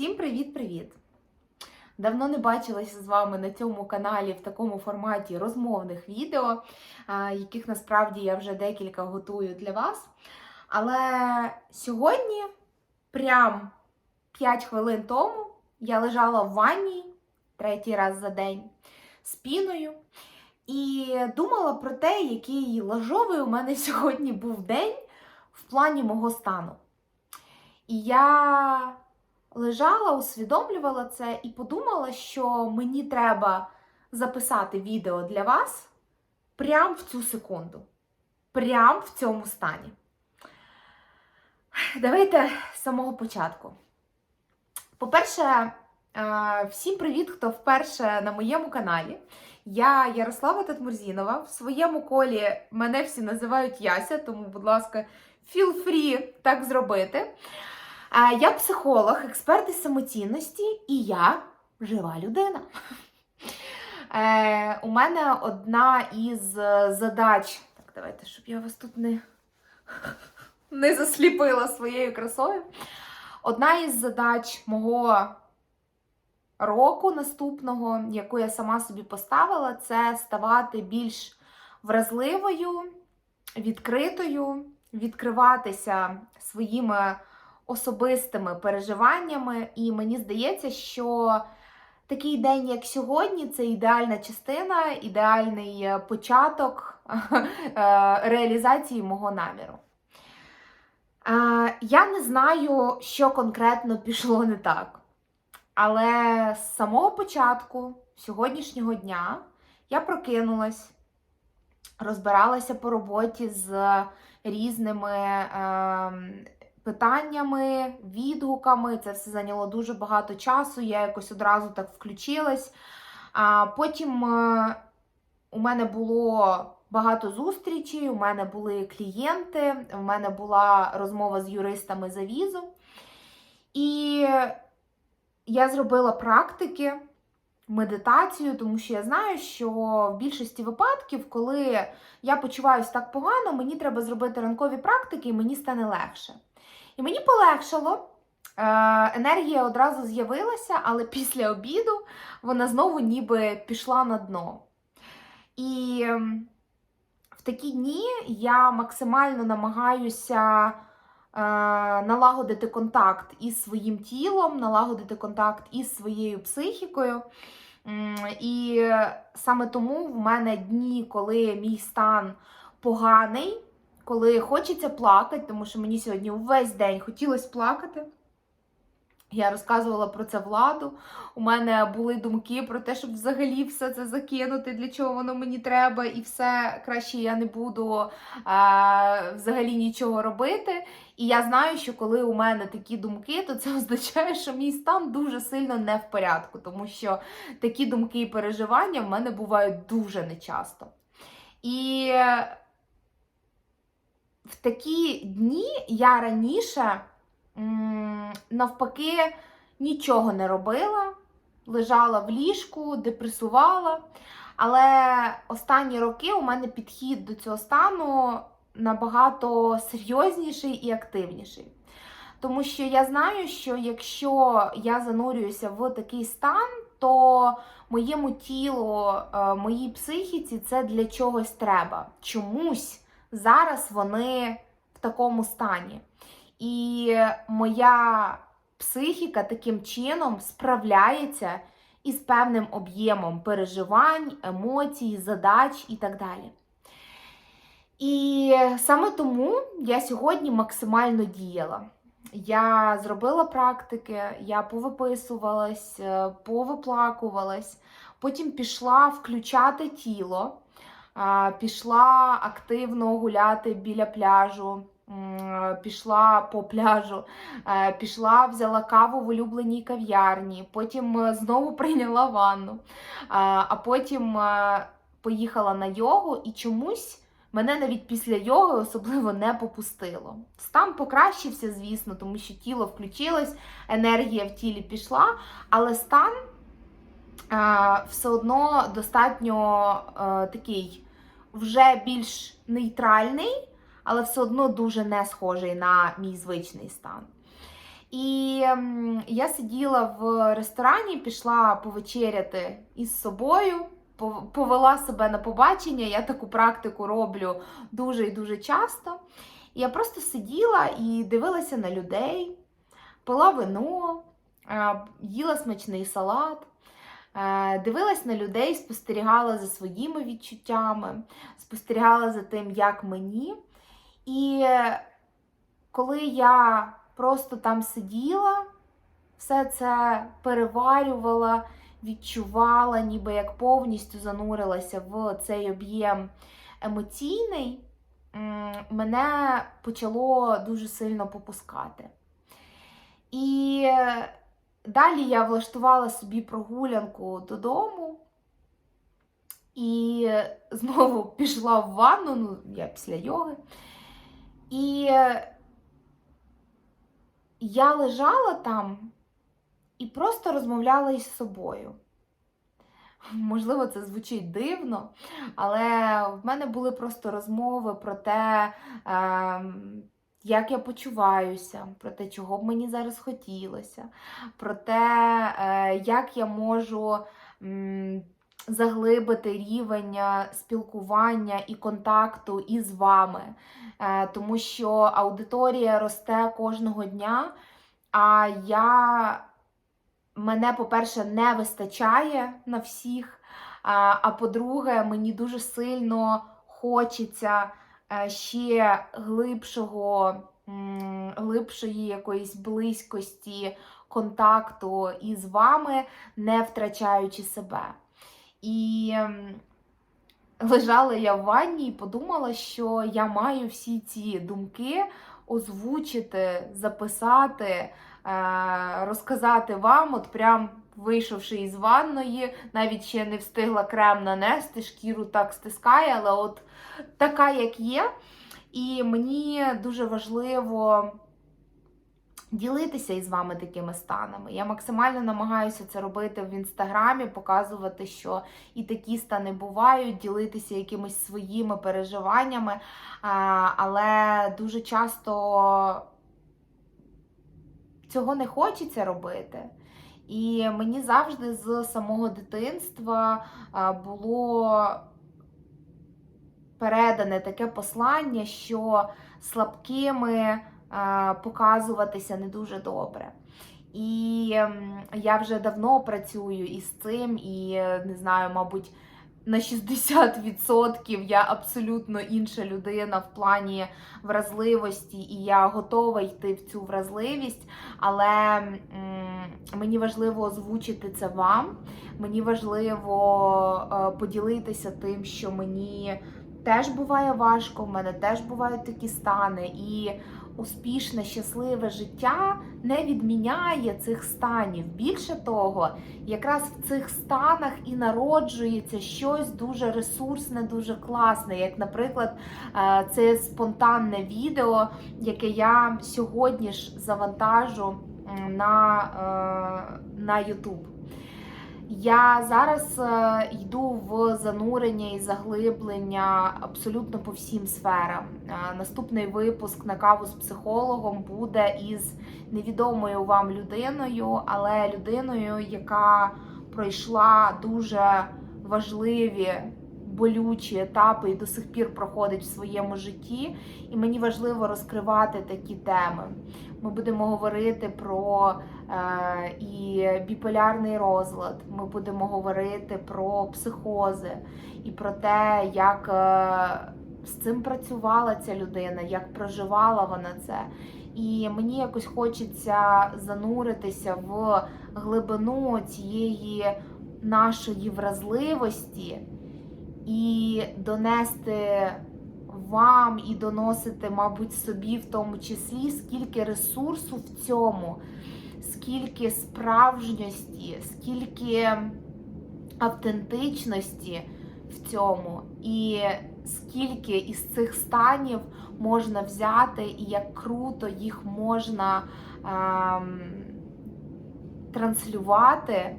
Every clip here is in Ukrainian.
Всім привіт-привіт! Давно не бачилася з вами на цьому каналі в такому форматі розмовних відео, яких насправді я вже декілька готую для вас. Але сьогодні, прям 5 хвилин тому, я лежала в ванні третій раз за день з піною і думала про те, який лажовий у мене сьогодні був день в плані мого стану. І я лежала, усвідомлювала це і подумала, що мені треба записати відео для вас прямо в цю секунду, прямо в цьому стані. Давайте з самого початку. По-перше, е, всім привіт, хто вперше на моєму каналі. Я Ярослава Татмурзінова. В своєму колі мене всі називають Яся, тому, будь ласка, feel free так зробити. Я психолог, експерт із самоцінності, і я жива людина. Е, У мене одна із задач. Так, давайте, щоб я вас тут не, не засліпила своєю красою. Одна із задач мого року наступного, яку я сама собі поставила, це ставати більш вразливою, відкритою, відкриватися своїми особистими переживаннями, і мені здається, що такий день, як сьогодні, це ідеальна частина, ідеальний е, початок е, реалізації мого наміру. Е, Я не знаю, що конкретно пішло не так. Але з самого початку сьогоднішнього дня я прокинулась, розбиралася по роботі з різними е, питаннями, відгуками. Це все зайняло дуже багато часу. Я якось одразу так включилась. А потім е, у мене було багато зустрічей, у мене були клієнти, у мене була розмова з юристами за візу. І я зробила практики, медитацію, тому що я знаю, що в більшості випадків, коли я почуваюся так погано, мені треба зробити ранкові практики, і мені стане легше. І мені полегшало. Е, енергія одразу з'явилася, але після обіду вона знову ніби пішла на дно. І ем, в такі дні я максимально намагаюся е, налагодити контакт із своїм тілом, налагодити контакт із своєю психікою. І саме тому в мене дні, коли мій стан поганий, коли хочеться плакати, тому що мені сьогодні увесь день хотілося плакати. Я розказувала про це владу. У мене були думки про те, щоб взагалі все це закинути, для чого воно мені треба, і все краще я не буду а, взагалі нічого робити. І я знаю, що коли у мене такі думки, то це означає, що мій стан дуже сильно не в порядку, тому що такі думки і переживання в мене бувають дуже нечасто. І в такі дні я раніше навпаки нічого не робила, лежала в ліжку, депресувала. Але останні роки у мене підхід до цього стану набагато серйозніший і активніший. Тому що я знаю, що якщо я занурююся в такий стан, то моєму тілу, е, моїй психіці це для чогось треба. Чомусь зараз вони в такому стані. І моя психіка таким чином справляється із певним об'ємом переживань, емоцій, задач і так далі. І саме тому я сьогодні максимально діяла. Я зробила практики, я повиписувалась, повиплакувалась, потім пішла включати тіло, пішла активно гуляти біля пляжу пішла по пляжу, е, пішла, взяла каву в улюбленій кав'ярні, потім е, знову прийняла ванну, а потім е, поїхала на йогу і чомусь. Мене навіть після йоги особливо не попустило. Стан покращився, звісно, тому що тіло включилось, енергія в тілі пішла, але стан е, все одно достатньо е, такий вже більш нейтральний, але все одно дуже не схожий на мій звичний стан. І я сиділа в ресторані, пішла повечеряти із собою, пов- повела себе на побачення. Я таку практику роблю дуже і дуже часто. Я просто сиділа і дивилася на людей, пила вино, їла смачний салат. Е, Дивилась на людей, спостерігала за своїми відчуттями, спостерігала за тим, як мені. І коли я просто там сиділа, все це переварювала, відчувала, ніби як повністю занурилася в цей об'єм емоційний, мене почало дуже сильно попускати. І далі я влаштувала собі прогулянку додому. І знову пішла в ванну, ну, я після йоги. І я лежала там і просто розмовляла із собою. Можливо, це звучить дивно, але в мене були просто розмови про те, ем, як я почуваюся, про те, чого б мені зараз хотілося, про те, е, як я можу заглибити рівень е, спілкування і контакту із вами. Е, Тому що аудиторія росте кожного дня, а я мене, по-перше, не вистачає на всіх. А, по-друге, мені дуже сильно хочеться ще глибшого, глибшої якоїсь близькості, контакту із вами, не втрачаючи себе. І лежала я в ванні і подумала, що я маю всі ці думки озвучити, записати, е, розказати вам, от прям вийшовши із ванної, навіть ще не встигла крем нанести, шкіру так стискає, але от така, як є. І мені дуже важливо ділитися із вами такими станами. Я максимально намагаюся це робити в інстаграмі, показувати, що і такі стани бувають, ділитися якимись своїми переживаннями, але дуже часто цього не хочеться робити. І мені завжди з самого дитинства було передане таке послання, що слабкими е, показуватися не дуже добре. І я вже давно працюю із цим, і е, не знаю, мабуть, на 60% я абсолютно інша людина в плані вразливості, і я готова йти в цю вразливість, але мені важливо озвучити це вам. Мені важливо е, поділитися тим, що мені теж буває важко, в мене теж бувають такі стани. І успішне, щасливе життя не відміняє цих станів. Більше того, якраз в цих станах і народжується щось дуже ресурсне, дуже класне. Як, наприклад, е, це спонтанне відео, яке я сьогодні ж завантажу на, е, на YouTube. Я зараз е, йду в занурення і заглиблення абсолютно по всім сферам. Е, Наступний випуск на каву з психологом буде із невідомою вам людиною, але людиною, яка пройшла дуже важливі болючі етапи і до сих пір проходить в своєму житті. І мені важливо розкривати такі теми. Ми будемо говорити про е, і біполярний розлад. Ми будемо говорити про психози і про те, як е, з цим працювала ця людина, як проживала вона це. І мені якось хочеться зануритися в глибину цієї нашої вразливості і донести вам і доносити, мабуть, собі в тому числі, скільки ресурсу в цьому, скільки справжньості, скільки автентичності в цьому, і скільки із цих станів можна взяти, і як круто їх можна ем, транслювати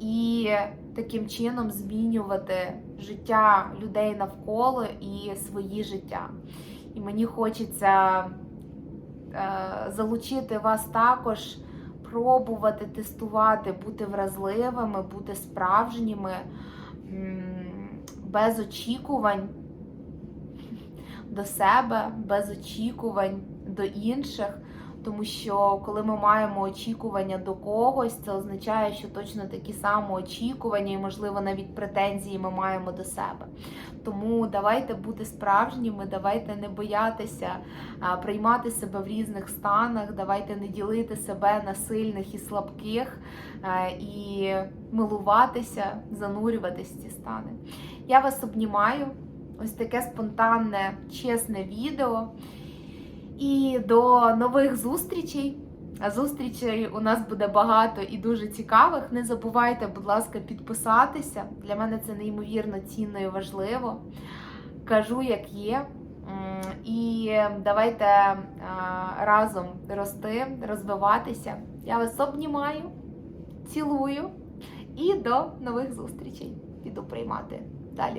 і таким чином змінювати життя людей навколо і свої життя. І мені хочеться залучити вас також, пробувати тестувати, бути вразливими, бути справжніми, без очікувань до себе, без очікувань до інших. Тому що коли ми маємо очікування до когось, це означає, що точно такі самі очікування і, можливо, навіть претензії ми маємо до себе. Тому давайте бути справжніми, давайте не боятися приймати себе в різних станах, давайте не ділити себе на сильних і слабких і милуватися, занурюватися в ці стани. Я вас обнімаю. Ось таке спонтанне, чесне відео. І до нових зустрічей. А зустрічей у нас буде багато і дуже цікавих. Не забувайте, будь ласка, підписатися. Для мене це неймовірно цінно і важливо. Кажу, як є. І давайте разом рости, розвиватися. Я вас обнімаю, цілую і до нових зустрічей. Піду приймати далі